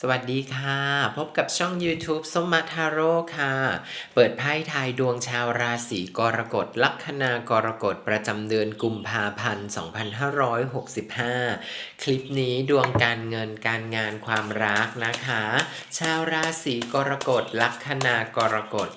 สวัสดีค่ะ พบกับช่อง YouTube สมมาทาโร่ค่ะ เปิดไพ่ทายดวงชาวราศีกรกฎ ลัคนากรกฎประจำเดือนกุมภาพันธ์ 2565 คลิปนี้ดวงการเงินการงานความรักนะคะ ชาวราศีกรกฎ ลัคนากรกฎ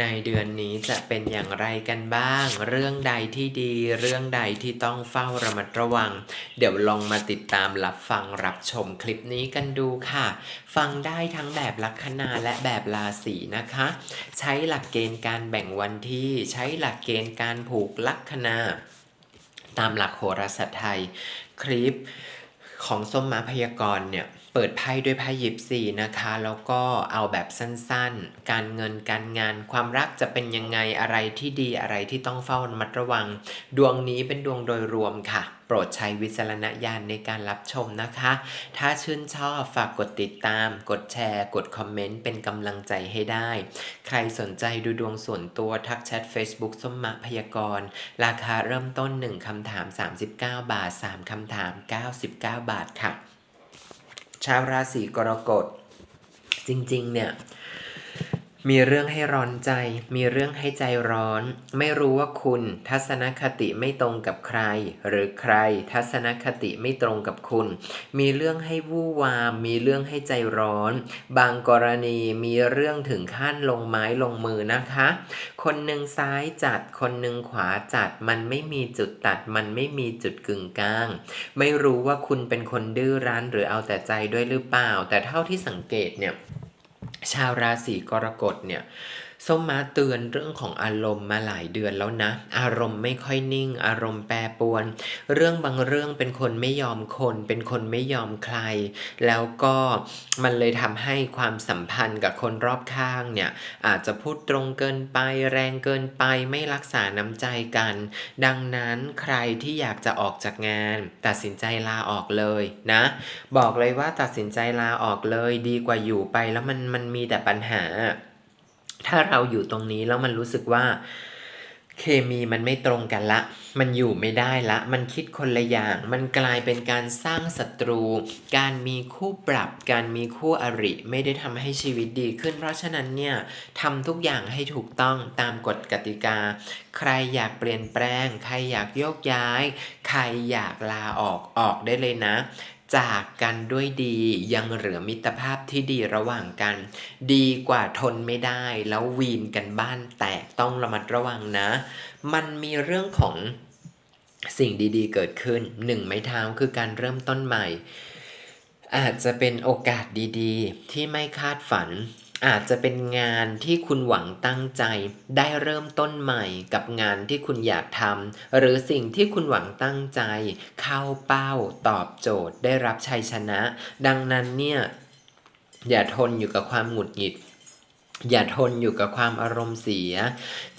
ในเดือนนี้จะเป็นอย่างไรกันบ้าง เรื่องใดที่ดี เรื่องใดที่ต้องเฝ้าระมัดระวัง เดี๋ยวลองมาติดตามรับฟังรับชมคลิปนี้กันดูค่ะ ฟังได้ทั้งแบบลัคนาและแบบราศีนะคะ ใช้หลักเกณฑ์การแบ่งวันที่ใช้หลักเกณฑ์การผูกลัคนา ตามหลักโหราศาสตร์ไทย คลิปของส้มมาพยากรณ์เนี่ย เปิดไพ่ด้วยไพ่ยิปซีนะคะ แล้วก็เอาแบบสั้นๆ การเงินการงานความรักจะเป็นยังไงอะไรที่ดีอะไรที่ต้องเฝ้าระมัดระวัง ดวงนี้เป็นดวงโดยรวมค่ะ โปรดใช้วิจารณญาณในการรับชมนะคะ ถ้าชื่นชอบฝากกดติดตาม กดแชร์ กดคอมเมนต์เป็นกำลังใจให้ได้ ใครสนใจดูดวงส่วนตัวทักแชท Facebook ส้มมะพยากรณ์ราคาเริ่มต้น 1คำถาม 39 บาท 3คำถาม 99 บาทค่ะ ชาวราศีกรกฎ จริง ๆ เนี่ย มีเรื่องให้ร้อนใจ มีเรื่องให้ใจร้อน ไม่รู้ว่าคุณทัศนคติไม่ตรงกับใคร หรือใครทัศนคติไม่ตรงกับคุณ มีเรื่องให้วู่วาม มีเรื่องให้ใจร้อน บางกรณีมีเรื่องถึงขั้นลงไม้ลงมือนะคะ คนหนึ่งซ้ายจัด คนหนึ่งขวาจัด มันไม่มีจุดตัด มันไม่มีจุดกึ่งกลาง ไม่รู้ว่าคุณเป็นคนดื้อรั้นหรือเอาแต่ใจด้วยหรือเปล่า แต่เท่าที่สังเกตเนี่ย ชาวราศีกรกฎเนี่ย ส้มมาเตือนเรื่องของอารมณ์มาหลายเดือนแล้วนะ อารมณ์ไม่ค่อยนิ่ง อารมณ์แปรปรวน เรื่องบางเรื่องเป็นคนไม่ยอมคน เป็นคนไม่ยอมใคร แล้วก็มันเลยทำให้ความสัมพันธ์กับคนรอบข้างเนี่ยอาจจะพูดตรงเกินไปแรงเกินไปไม่รักษาน้ำใจกัน ดังนั้นใครที่อยากจะออกจากงาน ตัดสินใจลาออกเลยนะ บอกเลยว่าตัดสินใจลาออกเลยดีกว่าอยู่ไปแล้วมันมันมีแต่ปัญหา ถ้าเราอยู่ตรงนี้แล้วมันรู้สึกว่าเคมีมันไม่ตรงกันละ มันอยู่ไม่ได้ละ มันคิดคนละอย่าง มันกลายเป็นการสร้างศัตรู การมีคู่ปรับ การมีคู่อริ ไม่ได้ทำให้ชีวิตดีขึ้น เพราะฉะนั้นเนี่ยทำทุกอย่างให้ถูกต้องตามกฎกติกา ใครอยากเปลี่ยนแปลง ใครอยากโยกย้าย ใครอยากลาออก ออกได้เลยนะ จากกันด้วยดียังเหลือมิตรภาพที่ดีระหว่างกัน ดีกว่าทนไม่ได้ แล้ววีนกันบ้านแตกต้องระมัดระวังนะ มันมีเรื่องของสิ่งดีๆเกิดขึ้นหนึ่งไม้เท้าคือการเริ่มต้นใหม่ อาจจะเป็นโอกาสดีๆ ที่ไม่คาดฝัน อาจจะเป็นงานที่คุณหวังตั้งใจ ได้เริ่มต้นใหม่กับงานที่คุณอยากทำหรือสิ่งที่คุณหวังตั้งใจ เข้าเป้าตอบโจทย์ได้รับชัยชนะ ดังนั้นเนี่ยอย่าทนอยู่กับความหงุดหงิดอย่าทนอยู่กับความอารมณ์เสีย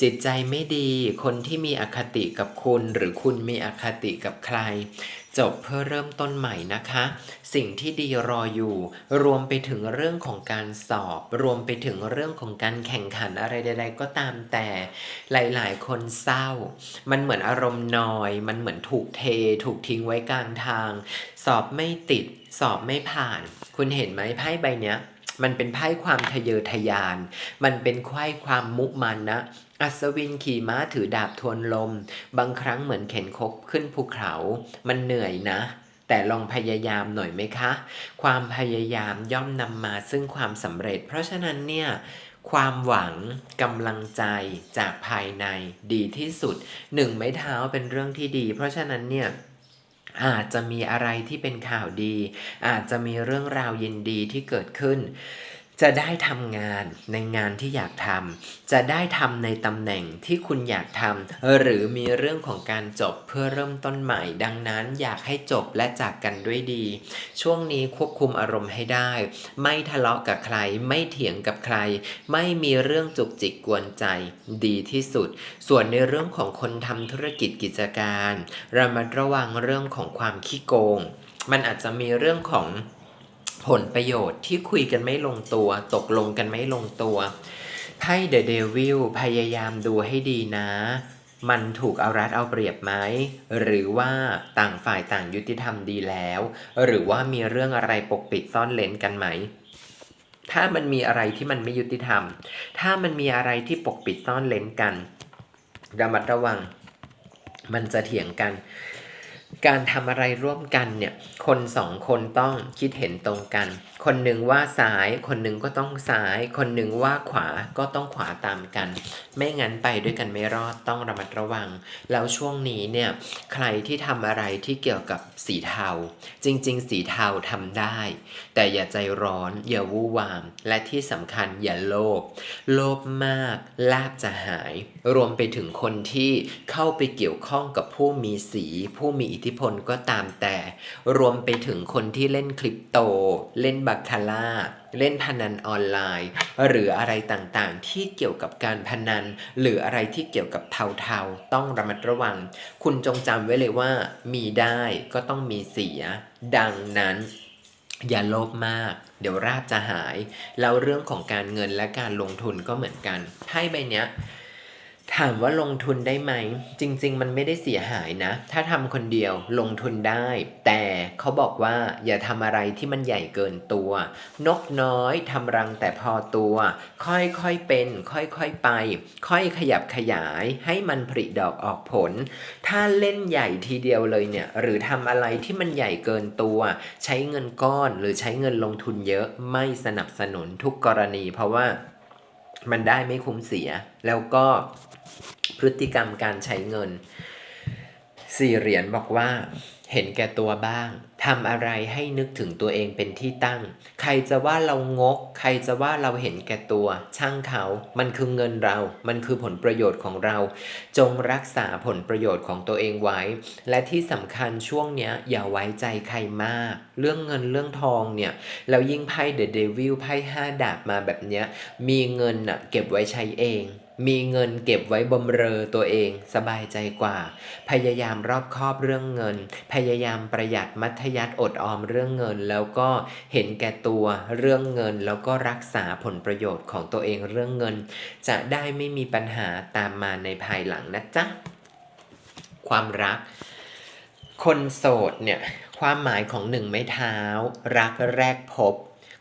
จิตใจไม่ดี คนที่มีอคติกับคุณ หรือคุณมีอคติกับใคร จบเพื่อเริ่มต้นใหม่นะคะ สิ่งที่ดีรออยู่ รวมไปถึงเรื่องของการสอบ รวมไปถึงเรื่องของการแข่งขันอะไรใด ๆ ก็ตามแต่หลายๆ คนเศร้า มันเหมือนอารมณ์นอย มันเหมือนถูกเท ถูกทิ้งไว้กลางทาง สอบไม่ติด สอบไม่ผ่าน คุณเห็นไหมไพ่ใบเนี้ย มันเป็นไพ่ความทะเยอทะยาน มันเป็นไพ่ความมุมันนะ อัศวินขี่ม้าถือดาบทวนลม บางครั้งเหมือนเข็นคบขึ้นภูเขา มันเหนื่อยนะ แต่ลองพยายามหน่อยไหมคะ ความพยายามย่อมนำมาซึ่งความสำเร็จ เพราะฉะนั้นเนี่ยความหวังกำลังใจจากภายในดีที่สุดหนึ่งไม้เท้าเป็นเรื่องที่ดี เพราะฉะนั้นเนี่ย อาจจะมีอะไรที่เป็นข่าวดี อาจจะมีเรื่องราวยินดีที่เกิดขึ้น จะได้ทำงานในงานที่อยากทำจะได้ทำในตำแหน่งที่คุณอยากทำหรือมีเรื่องของการจบเพื่อเริ่มต้นใหม่ ดังนั้นอยากให้จบและจากกันด้วยดี ช่วงนี้ควบคุมอารมณ์ให้ได้ ไม่ทะเลาะกับใคร ไม่เถียงกับใคร ไม่มีเรื่องจุกจิกกวนใจดีที่สุด ส่วนในเรื่องของคนทำธุรกิจกิจการระมัดระวังเรื่องของความขี้โกง มันอาจจะมีเรื่องของ ผลประโยชน์ที่คุยกันไม่ลงตัว ตกลงกันไม่ลงตัวไพ่เดอะเดวิลพยายามดูให้ดีนะ มันถูกเอารัดเอาเปรียบไหม หรือว่าต่างฝ่ายต่างยุติธรรมดีแล้ว หรือว่ามีเรื่องอะไรปกปิดซ่อนเลนกันไหม ถ้ามันมีอะไรที่มันไม่ยุติธรรม ถ้ามันมีอะไรที่ปกปิดซ่อนเลนกันระมัดระวัง มันจะเถียงกัน การทำอะไรร่วมกันเนี่ยคนสองคนต้องคิดเห็นตรงกันคนหนึ่งว่าซ้าย คนหนึ่งก็ต้องซ้าย คนหนึ่งว่าขวาก็ต้องขวาตามกัน ไม่งั้นไปด้วยกันไม่รอดต้องระมัดระวัง แล้วช่วงนี้เนี่ยใครที่ทำอะไรที่เกี่ยวกับสีเทา จริง ๆ สีเทาทำได้ แต่อย่าใจร้อนอย่าวู่วาม และที่สำคัญอย่าโลภโลภมากลาบจะหาย รวมไปถึงคนที่เข้าไปเกี่ยวข้องกับผู้มีสี ผู้มีอิทธิพลก็ตามแต่ รวมไปถึงคนที่เล่นคริปโตเล่นบัคคาร่าเล่นพนันออนไลน์ หรืออะไรต่างๆ ที่เกี่ยวกับการพนัน หรืออะไรที่เกี่ยวกับเทาๆ ต้องระมัดระวัง คุณจงจำไว้เลยว่า มีได้ก็ต้องมีเสีย ดังนั้น อย่าโลภมาก เดี๋ยวราบจะหาย แล้วเรื่องของการเงินและการลงทุนก็เหมือนกันไพ่ใบเนี้ย ถามว่าลงทุนได้ไหม จริง ๆ มันไม่ได้เสียหายนะ ถ้าทำคนเดียวลงทุนได้ แต่เขาบอกว่าอย่าทำอะไรที่มันใหญ่เกินตัว นกน้อยทำรังแต่พอตัว ค่อยๆเป็น ค่อยๆไป ค่อยขยับขยายให้มันผลิดอกออกผล ถ้าเล่นใหญ่ทีเดียวเลยเนี่ย หรือทำอะไรที่มันใหญ่เกินตัว ใช้เงินก้อนหรือใช้เงินลงทุนเยอะไม่สนับสนุนทุกกรณี เพราะว่ามันได้ไม่คุ้มเสียแล้วก็ พฤติกรรมการใช้เงินสี่เหรียญบอกว่า เห็นแก่ตัวบ้างทำอะไรให้นึกถึงตัวเองเป็นที่ตั้ง ใครจะว่าเรางก ใครจะว่าเราเห็นแก่ตัว ช่างเขา มันคือเงินเรา มันคือผลประโยชน์ของเรา จงรักษาผลประโยชน์ของตัวเองไว้ และที่สำคัญช่วงเนี้ยอย่าไว้ใจใครมาก เรื่องเงินเรื่องทองเนี่ยแล้วยิ่งไพ่เดอะเดวิลไพ่ห้าดาบมาแบบเนี้ยมีเงินน่ะเก็บไว้ใช้เอง มีเงินเก็บไว้บำเรอตัวเองสบายใจกว่า พยายามรอบคอบเรื่องเงิน พยายามประหยัดมัธยัติอดออมเรื่องเงิน แล้วก็เห็นแก่ตัวเรื่องเงิน แล้วก็รักษาผลประโยชน์ของตัวเองเรื่องเงิน จะได้ไม่มีปัญหาตามมาในภายหลังนะจ๊ะความรัก คนโสดเนี่ยความหมายของหนึ่งไม้เท้า รักแรกพบ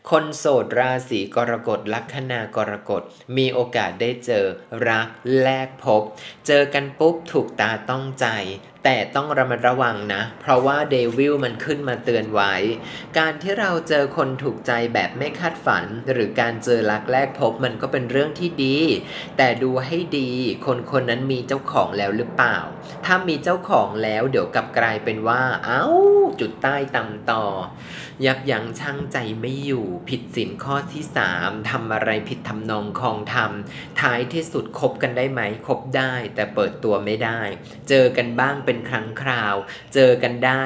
คนโสดราศีกรกฎลัคนากรกฎมีโอกาสได้เจอรักแลกพบ เจอกันปุ๊บถูกตาต้องใจ แต่ต้องระมัดระวังนะ เพราะว่าเดวิลมันขึ้นมาเตือนไว้ การที่เราเจอคนถูกใจแบบไม่คาดฝัน หรือการเจอรักแรกพบมันก็เป็นเรื่องที่ดี แต่ดูให้ดี คนคนนั้นมีเจ้าของแล้วหรือเปล่า ถ้ามีเจ้าของแล้วเดี๋ยวกลับกลายเป็นว่า เอ้า จุดใต้ตำต่อ ยับยั้งชั่งใจไม่อยู่ ผิดศีลข้อที่ 3ทำอะไรผิดทำนองคองธรรมท้ายที่สุดคบกันได้ไหมคบได้ แต่เปิดตัวไม่ได้ เจอกันบ้างเป็นครั้งคราว เจอกันได้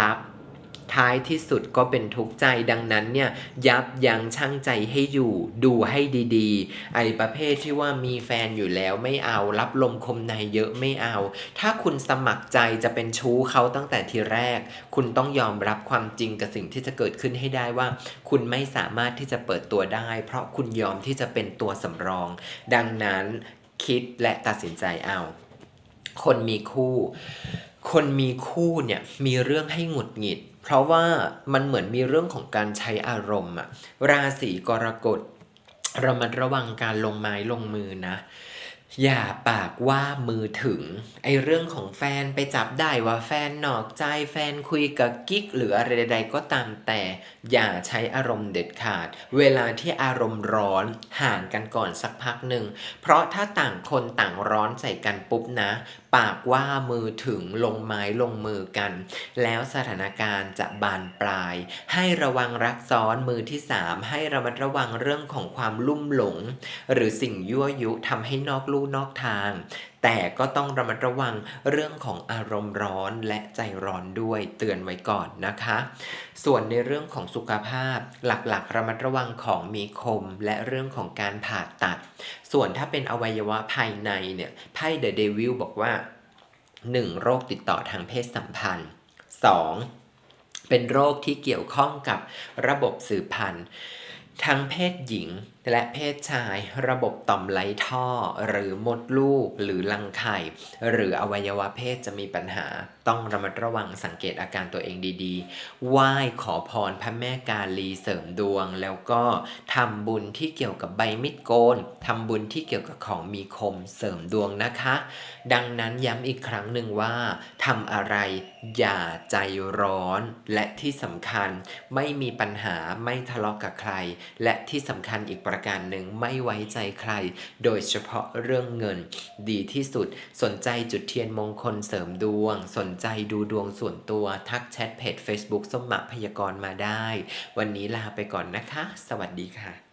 ลับๆ ท้ายที่สุดก็เป็นทุกข์ใจดังนั้นเนี่ยยับยั้งชั่งใจให้อยู่ดูให้ดีๆ ไอ้ประเภทที่ว่ามีแฟนอยู่แล้วไม่เอารับลมคมในเยอะไม่เอา ถ้าคุณสมัครใจจะเป็นชู้เขาตั้งแต่ทีแรก คุณต้องยอมรับความจริงกับสิ่งที่จะเกิดขึ้นให้ได้ว่า คุณไม่สามารถที่จะเปิดตัวได้ เพราะคุณยอมที่จะเป็นตัวสำรอง ดังนั้นคิดและตัดสินใจเอา คนมีคู่ คนมีคู่เนี่ยมีเรื่องให้หงุดหงิด เพราะว่ามันเหมือนมีเรื่องของการใช้อารมณ์อะราศีกรกฎระมัดระวังการลงไม้ลงมือนะ อย่าปากว่ามือถึงไอเรื่องของแฟนไปจับได้ว่าแฟนนอกใจแฟนคุยกับกิ๊กหรืออะไรใดๆก็ตามแต่ อย่าใช้อารมณ์เด็ดขาด เวลาที่อารมณ์ร้อนห่างกันก่อนสักพักหนึ่ง เพราะถ้าต่างคนต่างร้อนใส่กันปุ๊บนะ ปากว่ามือถึงลงไม้ลงมือกัน แล้วสถานการณ์จะบานปลาย ให้ระวังรักซ้อนมือที่ 3 ให้ระมัดระวังเรื่องของความลุ่มหลง หรือสิ่งยั่วยุทำให้นอกลู่นอกทาง แต่ก็ต้องระมัดระวังเรื่องของอารมณ์ร้อนและใจร้อนด้วยเตือนไว้ก่อนนะคะ ส่วนในเรื่องของสุขภาพหลักๆ ระมัดระวังของมีคมและเรื่องของการผ่าตัด ส่วนถ้าเป็นอวัยวะภายในเนี่ยไพ่เดอะเดวิลบอกว่า 1. โรคติดต่อทางเพศสัมพันธ์ 2. เป็นโรคที่เกี่ยวข้องกับระบบสืบพันธุ์ทั้งเพศหญิง และเพศชายระบบต่อมไหลท่อ หรือมดลูก หรือรังไข่ หรืออวัยวะเพศจะมีปัญหา ต้องระมัดระวังสังเกตอาการตัวเองดีๆไหว้ขอพรพระแม่กาลีเสริมดวง แล้วก็ทำบุญที่เกี่ยวกับใบมิดโกนทำบุญที่เกี่ยวกับของมีคมเสริมดวงนะคะ ดังนั้นย้ำอีกครั้งหนึ่งว่าทำอะไรอย่าใจร้อน และที่สำคัญไม่มีปัญหาไม่ทะเลาะกับใคร และที่สำคัญอีกประการหนึ่งไม่ไว้ใจใคร โดยเฉพาะเรื่องเงิน ดีที่สุด สนใจจุดเทียนมงคลเสริมดวง สนใจดูดวงส่วนตัวทักแชทเพจ Facebook สมมัครพยากรณ์มาได้ วันนี้ลาไปก่อนนะคะ สวัสดีค่ะ